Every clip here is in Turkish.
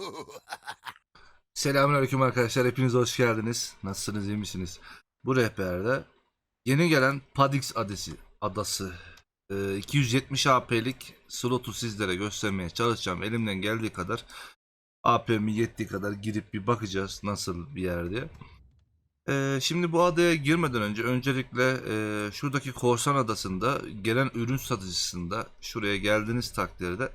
Selamünaleyküm arkadaşlar. Hepiniz hoş geldiniz. Nasılsınız? iyi misiniz? Bu rehberde yeni gelen Padix adası, adası e, 270 AP'lik slotu sizlere göstermeye çalışacağım. Elimden geldiği kadar AP'mi yettiği kadar girip bir bakacağız nasıl bir yer diye. E, şimdi bu adaya girmeden önce öncelikle e, şuradaki Korsan Adası'nda gelen ürün satıcısında şuraya geldiğiniz takdirde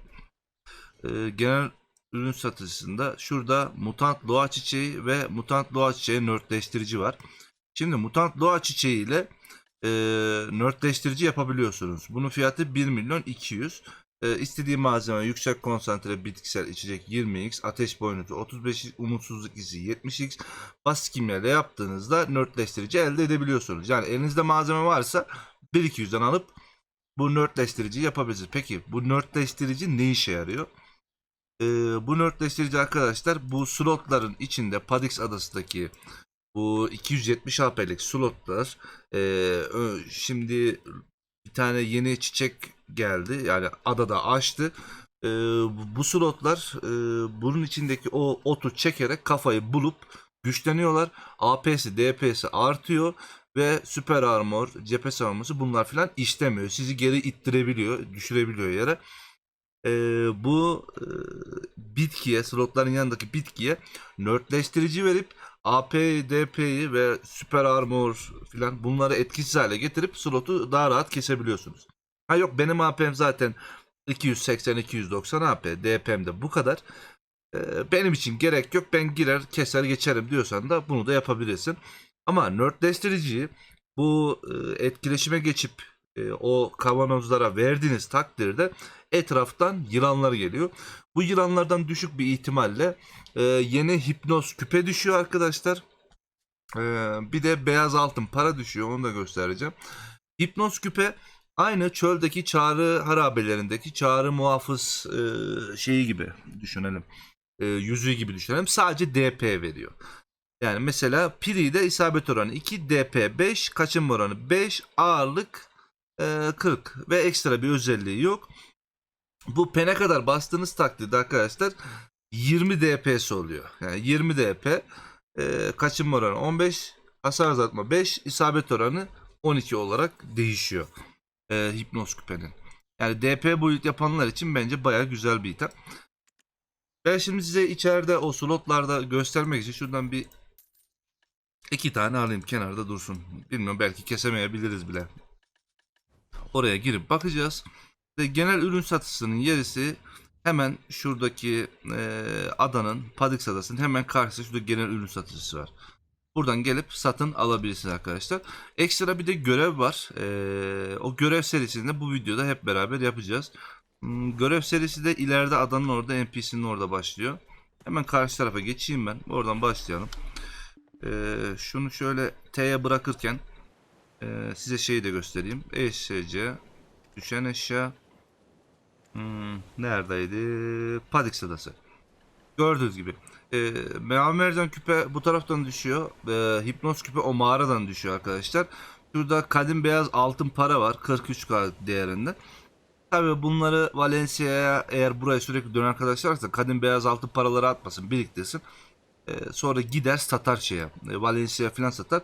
e, genel ürün satıcısında şurada mutant doğa çiçeği ve mutant doğa çiçeği nörtleştirici var. Şimdi mutant doğa çiçeği ile e, nörtleştirici yapabiliyorsunuz. Bunun fiyatı 1 milyon 200. E, istediği malzeme yüksek konsantre bitkisel içecek 20x, ateş boynuzu 35x, umutsuzluk izi 70x. Basit kimyayla yaptığınızda nörtleştirici elde edebiliyorsunuz. Yani elinizde malzeme varsa 1-200'den alıp bu nörtleştirici yapabilirsiniz. Peki bu nörtleştirici ne işe yarıyor? Ee, bu nörtleştirici arkadaşlar bu slotların içinde Padix adasındaki bu 270 AP'lik slotlar ö- şimdi bir tane yeni çiçek geldi yani adada açtı. Ee, bu- slotlar ee, bunun içindeki o otu çekerek kafayı bulup güçleniyorlar. AP'si DP'si artıyor ve süper armor, cephe savunması bunlar filan işlemiyor. Sizi geri ittirebiliyor, düşürebiliyor yere. Ee, bu e, bitkiye, slotların yanındaki bitkiye nörtleştirici verip AP, DP'yi ve süper armor filan bunları etkisiz hale getirip slotu daha rahat kesebiliyorsunuz. Ha yok benim AP'm zaten 280-290 AP, DP'm de bu kadar. Ee, benim için gerek yok ben girer keser geçerim diyorsan da bunu da yapabilirsin. Ama nörtleştiriciyi bu e, etkileşime geçip e, o kavanozlara verdiğiniz takdirde etraftan yılanlar geliyor. Bu yılanlardan düşük bir ihtimalle e, yeni hipnoz küpe düşüyor arkadaşlar. E, bir de beyaz altın para düşüyor onu da göstereceğim. Hipnoz küpe aynı çöldeki çağrı harabelerindeki çağrı muhafız e, şeyi gibi düşünelim. E, yüzüğü gibi düşünelim. Sadece DP veriyor. Yani mesela Piri'de isabet oranı 2, DP 5, kaçınma oranı 5, ağırlık e, 40 ve ekstra bir özelliği yok. Bu pene kadar bastığınız takdirde arkadaşlar 20 DPS oluyor. Yani 20 DP e, kaçınma oranı 15, hasar azaltma 5, isabet oranı 12 olarak değişiyor. E, hipnoz küpenin. Yani DP build yapanlar için bence baya güzel bir item. Ben şimdi size içeride o slotlarda göstermek için şuradan bir iki tane alayım kenarda dursun. Bilmiyorum belki kesemeyebiliriz bile. Oraya girip bakacağız. Ve genel ürün satışının yerisi hemen şuradaki e, adanın Padix adasının hemen karşısında şurada genel ürün satıcısı var. Buradan gelip satın alabilirsiniz arkadaşlar. Ekstra bir de görev var. E, o görev serisinde bu videoda hep beraber yapacağız. Hmm, Görev serisi de ileride adanın orada NPC'nin orada başlıyor. Hemen karşı tarafa geçeyim ben. Oradan başlayalım. E, şunu şöyle T'ye bırakırken e, size şeyi de göstereyim. ESC düşen eşya Hmm, neredeydi? Padix adası. Gördüğünüz gibi. E, Mavi mercan küpe bu taraftan düşüyor. E, hipnoz küpe o mağaradan düşüyor arkadaşlar. Şurada kadim beyaz altın para var. 43k değerinde. Tabii bunları Valencia'ya eğer buraya sürekli dönen arkadaşlar varsa kadim beyaz altın paraları atmasın biriktirsin. E, sonra gider satar şeye. E, Valencia falan satar.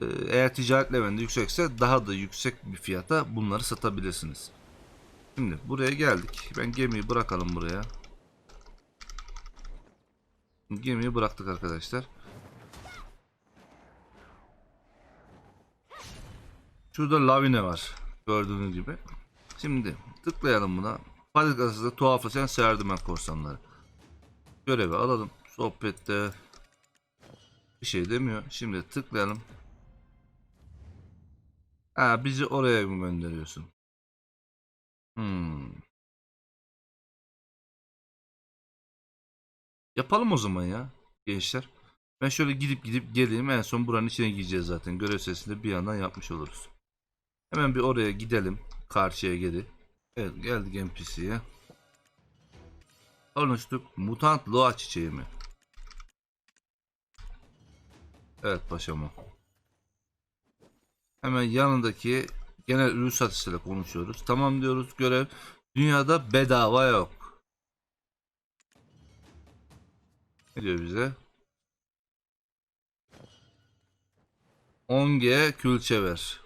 E, eğer ticaret levende yüksekse daha da yüksek bir fiyata bunları satabilirsiniz. Şimdi buraya geldik. Ben gemiyi bırakalım buraya. Gemiyi bıraktık arkadaşlar. Şurada lavine var. Gördüğünüz gibi. Şimdi tıklayalım buna. Padik Adası'nda tuhaflaşan serdimen korsanları. Görevi alalım. Sohbette bir şey demiyor. Şimdi tıklayalım. Ha bizi oraya mı gönderiyorsun? Hmm. Yapalım o zaman ya gençler. Ben şöyle gidip gidip geleyim en son buranın içine gireceğiz zaten. Görev sesinde bir yandan yapmış oluruz. Hemen bir oraya gidelim. Karşıya geri. Evet geldik NPC'ye. Konuştuk. Mutant Loa çiçeği mi? Evet paşam. Hemen yanındaki genel ürün satışıyla konuşuyoruz. Tamam diyoruz görev. Dünyada bedava yok. Ne diyor bize? 10G külçe ver.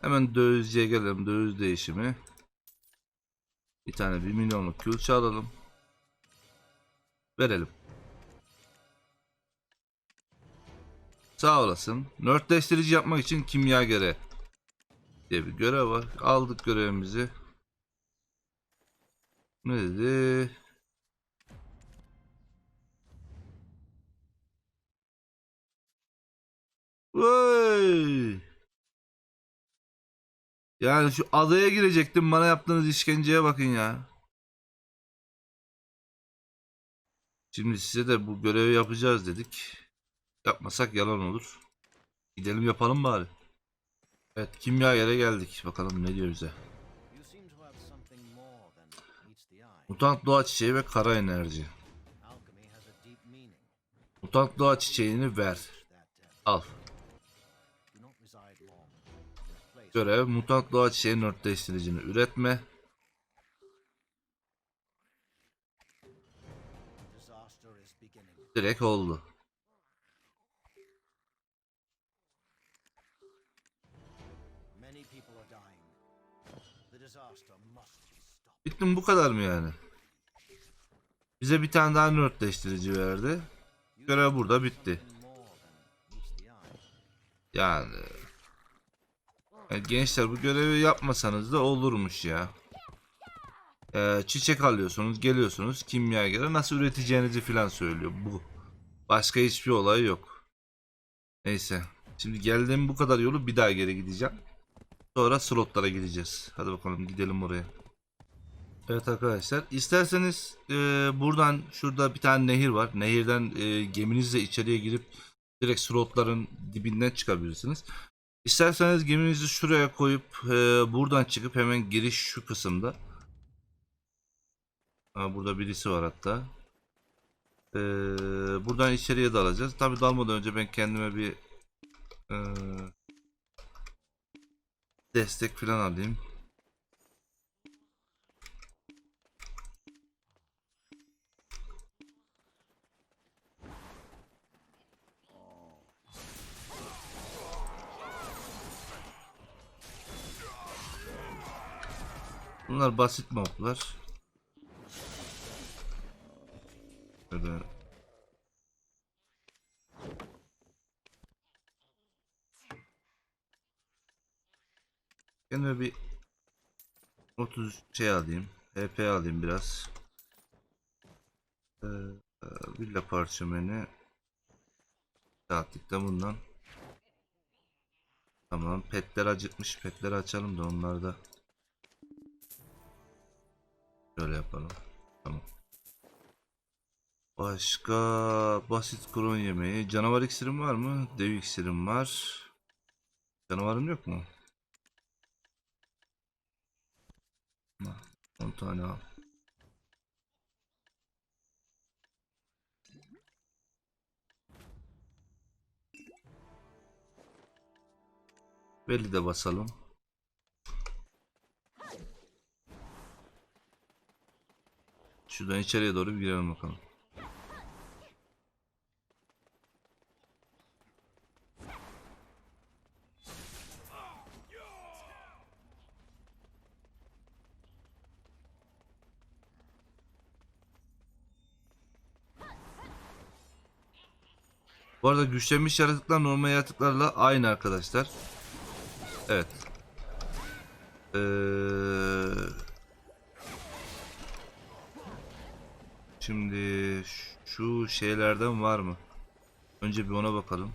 Hemen dövizciye gelelim. Döviz değişimi. Bir tane 1 milyonluk külçe alalım. Verelim. Sağ olasın. Nörtleştirici yapmak için kimyagere diye bir görev var. Aldık görevimizi. Ne dedi? Vay! Yani şu adaya girecektim bana yaptığınız işkenceye bakın ya. Şimdi size de bu görevi yapacağız dedik. Yapmasak yalan olur. Gidelim yapalım bari. Evet kimya yere geldik. Bakalım ne diyor bize. Mutant doğa çiçeği ve kara enerji. Mutant doğa çiçeğini ver. Al. Görev mutant doğa çiçeği nörtleştiricini üretme. Direkt oldu. Bittim bu kadar mı yani? Bize bir tane daha nörtleştirici verdi. Görev burada bitti. Yani. Yani gençler bu görevi yapmasanız da olurmuş ya. Ee, çiçek alıyorsunuz, geliyorsunuz kimya göre nasıl üreteceğinizi filan söylüyor bu. Başka hiçbir olay yok. Neyse. Şimdi geldiğim bu kadar yolu bir daha geri gideceğim. Sonra slotlara gideceğiz. Hadi bakalım gidelim oraya. Evet arkadaşlar isterseniz e, buradan şurada bir tane nehir var. Nehirden e, geminizle içeriye girip direkt slotların dibinden çıkabilirsiniz. İsterseniz geminizi şuraya koyup e, buradan çıkıp hemen giriş şu kısımda. Ha, burada birisi var hatta. E, buradan içeriye dalacağız. Tabi dalmadan önce ben kendime bir e, destek falan alayım. Bunlar basit moblar. Böyle Kendime bir 30 şey alayım. HP alayım biraz. Ee, e, villa parçameni dağıttık da bundan. Tamam. Petler acıkmış. Petleri açalım da onlar da Şöyle yapalım. Tamam. Başka basit kron yemeği. Canavar iksirim var mı? Dev iksirim var. Canavarım yok mu? Ha, 10 tane al. Belli de basalım. Şuradan içeriye doğru bir girelim bakalım. Bu arada güçlenmiş yaratıklar normal yaratıklarla aynı arkadaşlar. Evet. Ee, Şimdi şu şeylerden var mı? Önce bir ona bakalım.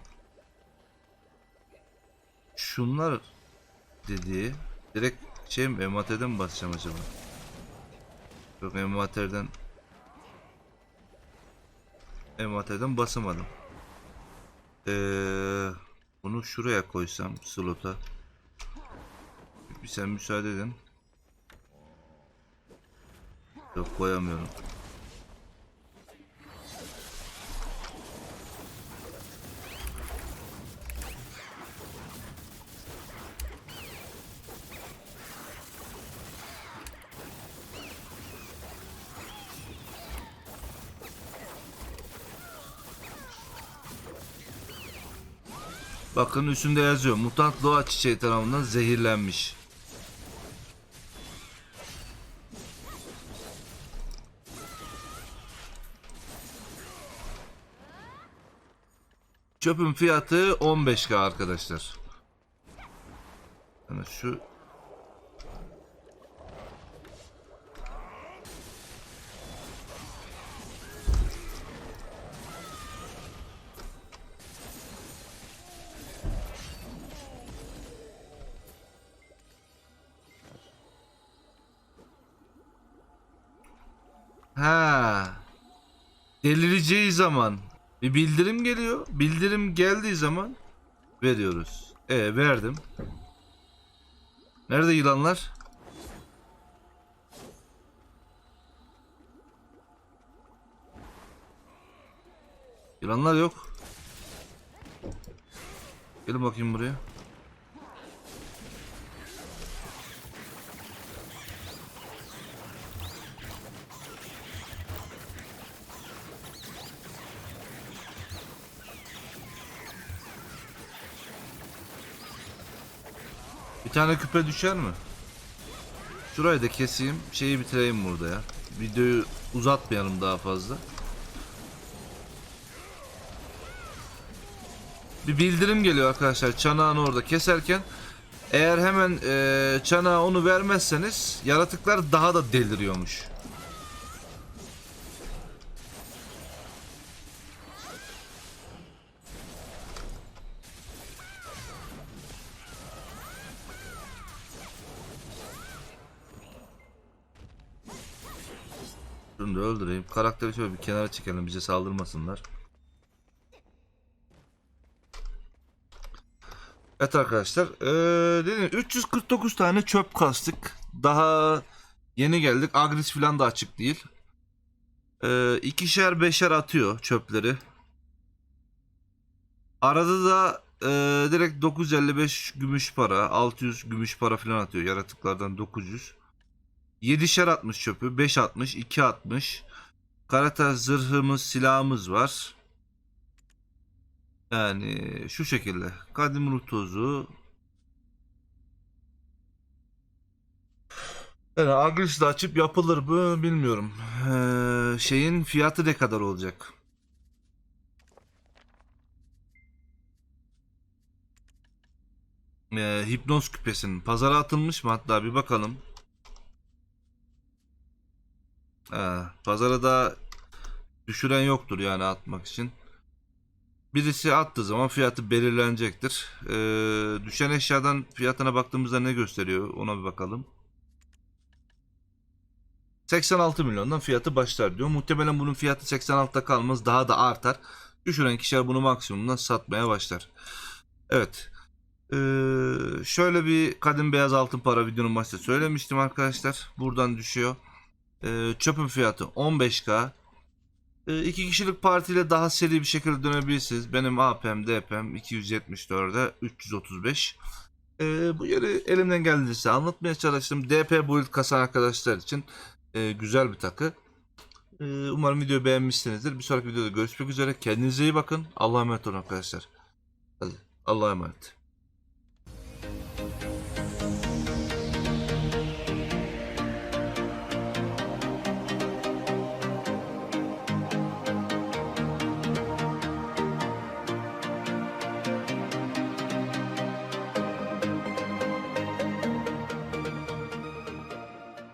Şunlar dediği direkt şey mi envanterden mi basacağım acaba? Yok envanterden envanterden basamadım. Ee, bunu şuraya koysam slota. Bir sen müsaade edin. Yok koyamıyorum. Bakın üstünde yazıyor. Mutant doğa çiçeği tarafından zehirlenmiş. Çöpün fiyatı 15k arkadaşlar. Yani şu Ha. Delireceği zaman bir bildirim geliyor. Bildirim geldiği zaman veriyoruz. E verdim. Nerede yılanlar? Yılanlar yok. Gelin bakayım buraya. Tane küpe düşer mi? Şurayı da keseyim. Şeyi bitireyim burada ya. Videoyu uzatmayalım daha fazla. Bir bildirim geliyor arkadaşlar çanağını orada keserken. Eğer hemen eee çanağa onu vermezseniz yaratıklar daha da deliriyormuş. Şunu da öldüreyim. Karakteri şöyle bir kenara çekelim bize saldırmasınlar. Evet arkadaşlar. Eee dediğim gibi 349 tane çöp kastık. Daha yeni geldik. Agris falan da açık değil. Eee ikişer beşer atıyor çöpleri. Arada da eee, direkt 955 gümüş para, 600 gümüş para falan atıyor. Yaratıklardan 900. 7'şer atmış çöpü. 5 atmış. 2 atmış. Karata zırhımız, silahımız var. Yani şu şekilde. Kadim ruh tozu. Yani Agris'le açıp yapılır mı bilmiyorum. Ee, şeyin fiyatı ne kadar olacak? Ee, hipnoz küpesinin pazara atılmış mı? Hatta bir bakalım. Ha, pazara da düşüren yoktur yani atmak için. Birisi attığı zaman fiyatı belirlenecektir. Ee, düşen eşyadan fiyatına baktığımızda ne gösteriyor ona bir bakalım. 86 milyondan fiyatı başlar diyor. Muhtemelen bunun fiyatı 86'da kalmaz daha da artar. Düşüren kişiler bunu maksimumdan satmaya başlar. Evet. Ee, şöyle bir kadim beyaz altın para videonun başta söylemiştim arkadaşlar. Buradan düşüyor. Ee, çöpün fiyatı 15k. Ee, iki kişilik partiyle daha seri bir şekilde dönebilirsiniz. Benim AP'm, DP'm 274'e 335. Ee, bu yeri elimden geldiğince anlatmaya çalıştım. DP build kasan arkadaşlar için e, güzel bir takı. Ee, umarım videoyu beğenmişsinizdir. Bir sonraki videoda görüşmek üzere. Kendinize iyi bakın. Allah'a emanet olun arkadaşlar. Hadi Allah'a emanet.